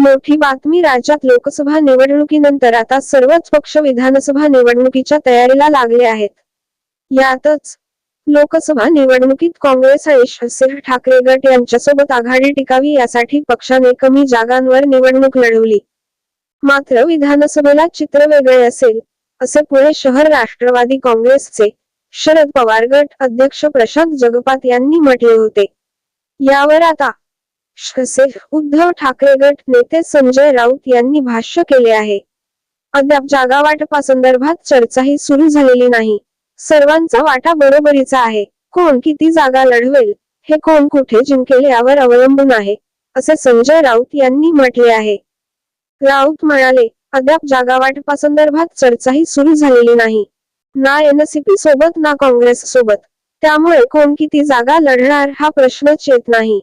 मोठी बातमी राज्यात लोकसभा निवडणुकीनंतर आता सर्वच पक्ष विधानसभा निवडणुकीच्या तयारीला लागले आहेत. यातच लोकसभा निवडणुकीत काँग्रेस आणि शिवसेना ठाकरे गट यांच्यासोबत आघाडी टिकावी यासाठी पक्षाने कमी जागांवर निवडणूक लढवली. मात्र विधानसभेला चित्र वेगळे असेल असे पुणे शहर राष्ट्रवादी काँग्रेसचे शरद पवार गट अध्यक्ष प्रशांत जगपात यांनी म्हटले होते. यावर आता शिवसेना उद्धव ठाकरे गट नेते संजय राऊत यांनी भाष्य केले आहे. अद्याप जागा वाटपासंदर्भात चर्चाही सुरू झालेली नाही. सर्वांचा वाटा बरोबरीचा आहे. कोण किती जागा लढवेल हे कोण कुठे जिंकेल यावर अवलंबून आहे असे संजय राऊत यांनी म्हटले आहे. राऊत म्हणाले अद्याप जागा वाटपासंदर्भात चर्चाही सुरू झालेली नाही. ना एनसीपी सोबत ना काँग्रेस सोबत. त्यामुळे कोण किती जागा लढणार हा प्रश्नच येत नाही.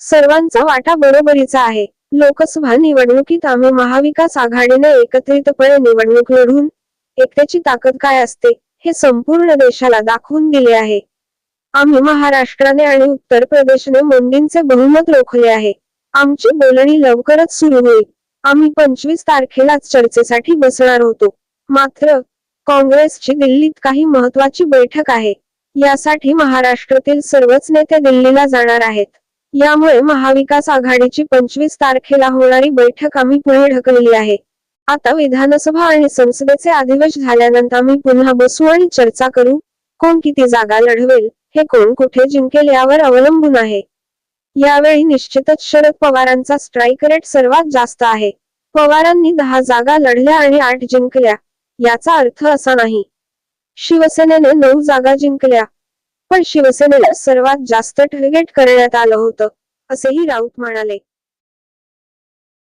सर्वांचा वाटा बरोबरीचा आहे. लोकसभा निवडणुकीत आम्ही महाविकास आघाडीने एकत्रितपणे निवडणूक लढून एकट्याची ताकद काय असते हे संपूर्ण देशाला दाखवून दिले आहे. आम्ही महाराष्ट्राने आणि उत्तर प्रदेशने मोदींचे बहुमत रोखले आहे. आमची बोलणी लवकरच सुरू होईल. आम्ही पंचवीस तारखेलाच चर्चेसाठी बसणार होतो. मात्र काँग्रेसची दिल्लीत काही महत्वाची बैठक आहे. यासाठी महाराष्ट्रातील सर्वच नेते दिल्लीला जाणार आहेत. यामुळे महाविकास आघाडीची पंचवीस तारखेला होणारी बैठक आम्ही पुढे ढकलली आहे. आता विधानसभा आणि संसदेचे अधिवेश झाल्यानंतर आम्ही पुन्हा बसू आणि चर्चा करू कोण किती जागा लढवेल हे कोण कुठे जिंकेल यावर अवलंबून आहे. यावेळी निश्चितच शरद पवारांचा स्ट्राईक रेट सर्वात जास्त आहे. पवारांनी दहा जागा लढल्या आणि आठ जिंकल्या याचा अर्थ असा नाही. शिवसेनेने नऊ जागा जिंकल्या पण शिवसेनेला सर्वात जास्त टार्गेट करण्यात आलं होतं असेही राऊत म्हणाले.